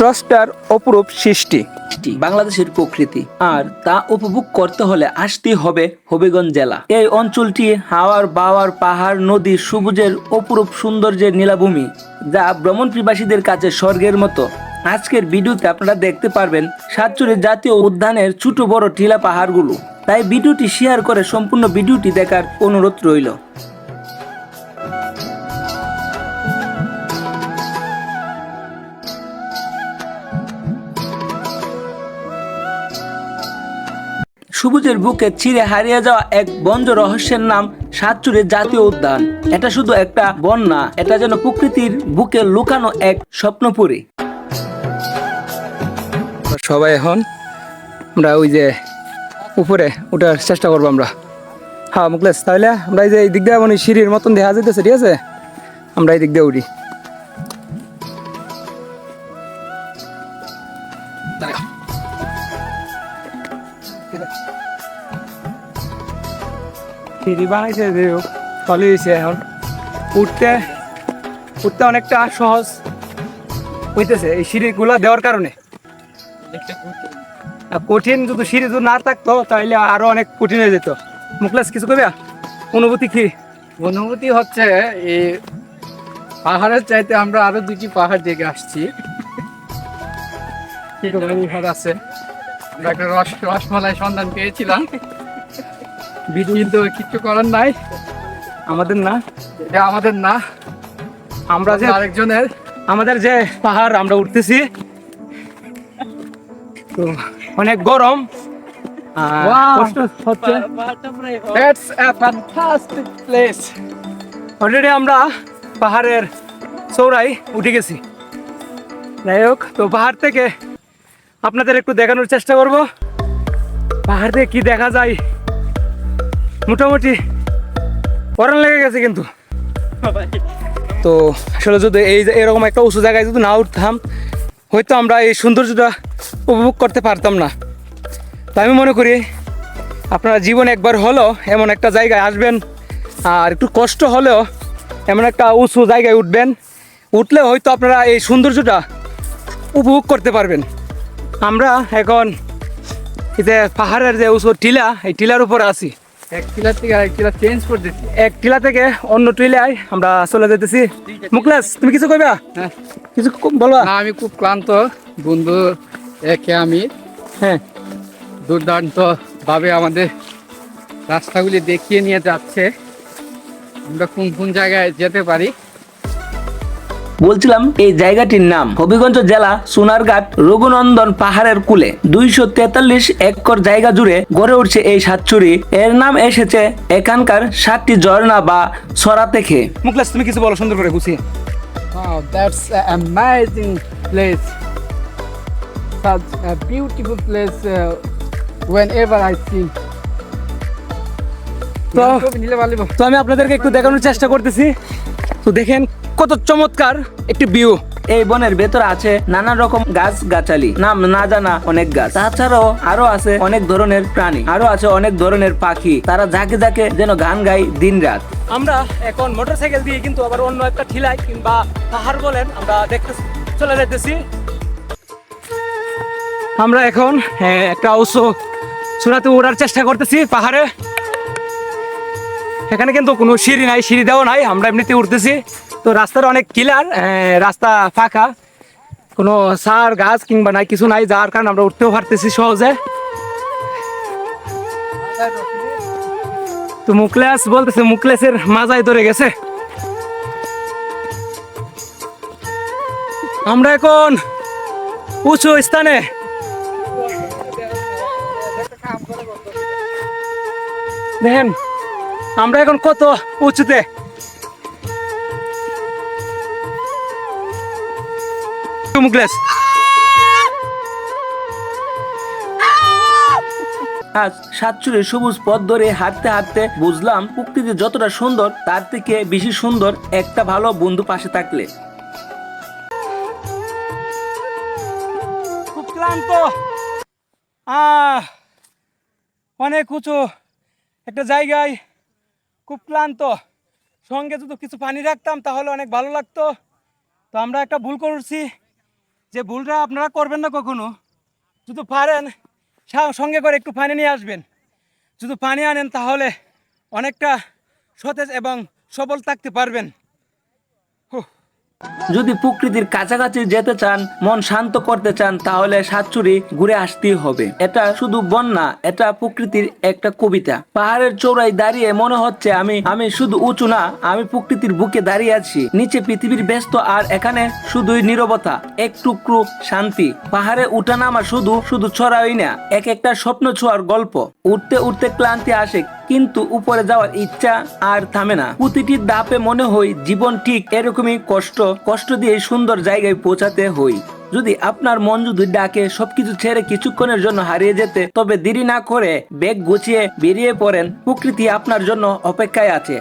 স্রষ্টার অপরূপ সৃষ্টি। বাংলাদেশের প্রকৃতি। আর তা উপভোগ করতে হলে আসতে হবে হবিগঞ্জ জেলা। এই অঞ্চলটি হাওয়ার বাওয়ার পাহাড়, নদী, সবুজের অপরূপ সৌন্দর্যের নীলাভূমি, যা ভ্রমণ পিপাসীদের কাছে স্বর্গের মতো। আজকের ভিডিওতে আপনারা দেখতে পারবেন সাতচুরি জাতীয় উদ্যানের ছোট বড় টিলা পাহাড়গুলো। তাই ভিডিওটি শেয়ার করে সম্পূর্ণ ভিডিওটি দেখার অনুরোধ রইল। সবুজের বুকে চিরে হারিয়ে যাওয়া এক বঞ্জ রহস্যের নাম সাতচুরির জাতীয় উদ্যান। এটা শুধু একটা বন না, এটা যেন প্রকৃতির বুকে লুকানো এক স্বপ্নপুরী। সবাই এখন আমরা ওই যে উপরে ওঠার চেষ্টা করব আমরা। হ্যাঁ মুকলেশ, তাহলে আমরা এই যে এই দিক দিয়ে মানে সিঁড়ির মতন দেখা যেতেছে ঠিক আছে? আমরা এই দিক দিয়ে উঠি। সিঁড়ি বানাইছে যে চলে হয়েছে এখন। উঠতে উঠতে অনেকটা সহজ হইতেছে এই সিঁড়িগুলো দেওয়ার কারণে। কঠিন। যদি সিঁড়ি যদি না থাকতো তাহলে আরও অনেক কঠিন হয়ে যেত। মুখলাস কিছু করবে অনুভূতি কি? অনুভূতি হচ্ছে এই পাহাড়ের চাইতে আমরা আরও দুটি পাহাড় দেখে আসছি। আছে। আমরা একটা রস রসমালাই সন্ধান পেয়েছিলাম। কিন্তু কিছু করার নাই। আমাদের না। এটা আমাদের না। আমরা যে আরেকজনের আমাদের যে পাহাড় আমরা উঠতেছি। তো অনেক গরম। কষ্ট হচ্ছে. অলরেডি আমরা পাহাড়ের চৌড়াই উঠে গেছি। যাই হোক তো পাহাড় থেকে আপনাদের একটু দেখানোর চেষ্টা করব। পাহাড় থেকে কি দেখা যায়? মোটামুটি পরান লেগে গেছে কিন্তু। তো আসলে যদি এই এরকম একটা উঁচু জায়গায় যদি না উঠতাম, হয়তো আমরা এই সৌন্দর্যটা উপভোগ করতে পারতাম না। তো আমি মনে করি আপনারা জীবন একবার হলো এমন একটা জায়গায় আসবেন, আর একটু কষ্ট হলেও এমন একটা উঁচু জায়গায় উঠবেন। উঠলে হয়তো আপনারা এই সৌন্দর্যটা উপভোগ করতে পারবেন। আমরা এখন এই যে পাহাড়ের যে উঁচু টিলা এই টিলার উপর আছি। এক টিলা থেকে আরেক টিলা চেঞ্জ করে দিচ্ছি। এক টিলা থেকে অন্য টিলায় আমরা চলে যেতেছি। মুকলেশ তুমি কিছু কইবা? হ্যাঁ। কিছু বলবা? না আমি খুব ক্লান্ত। বন্ধু একে আমি। হ্যাঁ। দুর্দান্ত ভাবে আমাদের রাস্তাগুলি দেখিয়ে নিয়ে যাচ্ছে। আমরা কোন কোন জায়গায় যেতে পারি? বলছিলাম এই জায়গাটির নাম। হবিগঞ্জ জেলা সোনারঘাট রঘুনন্দন পাহাড়ের কুলে। দুইশো তেতাল্লিশ একর জায়গা জুড়ে গড়ে উঠছে এই সাতচুরি। এর নাম এসেছে এখানকার সাতটি ঝর্ণা বা সরা থেকে। মুকলেশ তুমি কিছু বলো সুন্দর করে গুছিয়ে। Wow, that's an amazing place. Such a beautiful place uh, whenever I see. তো আমি আপনাদেরকে একটু দেখানোর চেষ্টা করতেছি। তো দেখেন কত চমৎকার। একটি ভিউ এই বনের ভেতরে আছে নানা রকম গাছ গাছালি। নাম না জানা অনেক গাছ। তাছাড়াও আরও আছে অনেক ধরনের প্রাণী। আরও আছে অনেক ধরনের পাখি। তারা ঝাঁকে ঝাঁকে যেন গান গায় দিন রাত। আমরা এখন মোটরসাইকেল দিয়ে কিন্তু আবার অন্য একটা ঠিলাই কিংবা পাহাড় বলেন আমরা দেখতে চলে যেতেছি আমরা এখন হ্যাঁ, একটা উঁচু চূড়াতে ওড়ার চেষ্টা করতেছি পাহাড়ে। এখানে কিন্তু কোনো সিঁড়ি নাই, সিঁড়ি দেওয়া নাই, আমরা এমনিতে উঠতেছি। তো রাস্তার অনেক কিলার রাস্তা ফাঁকা। কোনো সার, গাছ কিংবা নাই, কিছু নাই, যার কারণে আমরা উঠতেও পারতেছি সহজে। তো মুকলেস বলতেছে মুকলেসের মাজায় ধরে গেছে। আমরা এখন উঁচু স্থানে। দেখেন আমরা এখন কত উঁচুতে? মুকলেস আজ সাতচুরি সবুজ পথ ধরে হাঁটতে হাঁটতে বুঝলাম প্রকৃতি যতটা সুন্দর তার থেকে বেশি সুন্দর একটা ভালো বন্ধু পাশে থাকলে। খুব ক্লান্ত। আহ অনেক উঁচু একটা জায়গায় খুব ক্লান্ত। সঙ্গে যদি কিছু পানি রাখতাম তাহলে অনেক ভালো লাগতো। তো আমরা একটা ভুল করছি। যে ভুলটা আপনারা করবেন না কখনো। যদি পারেন সঙ্গে করে একটু পানি নিয়ে আসবেন। যদি পানি আনেন তাহলে অনেকটা সতেজ এবং সবল থাকতে পারবেন। যদি প্রকৃতির কাছাকাছি যেতে চান, মন শান্ত করতে চান, তাহলে সাতচুরি ঘুরে আসতেই হবে। এটা শুধু বন্যা এটা প্রকৃতির একটা কবিতা। পাহাড়ের চৌড়ায় দাঁড়িয়ে মনে হচ্ছে আমি আমি শুধু উঁচু না, আমি প্রকৃতির বুকে দাঁড়িয়ে আছি। নিচে পৃথিবীর ব্যস্ত আর এখানে শুধুই নীরবতা, এক টুকরো শান্তি। পাহাড়ে উঠানামা শুধু শুধু ছড়াই না, এক একটা স্বপ্ন ছোঁয়ার গল্প। উঠতে উঠতে ক্লান্তি আসে কিন্তু উপরে যাওয়ার ইচ্ছা আর থামে না। প্রতিটি দাপে মনে হয় জীবন ঠিক এরকমই কষ্ট কষ্ট দিয়ে সুন্দর জায়গায় পৌঁছাতে হই। যদি আপনার মন যদি ডাকে সবকিছু ছেড়ে কিছুক্ষণের জন্য হারিয়ে যেতে, তবে দেরি না করে ব্যাগ গুছিয়ে বেরিয়ে পড়েন। প্রকৃতি আপনার জন্য অপেক্ষায় আছে।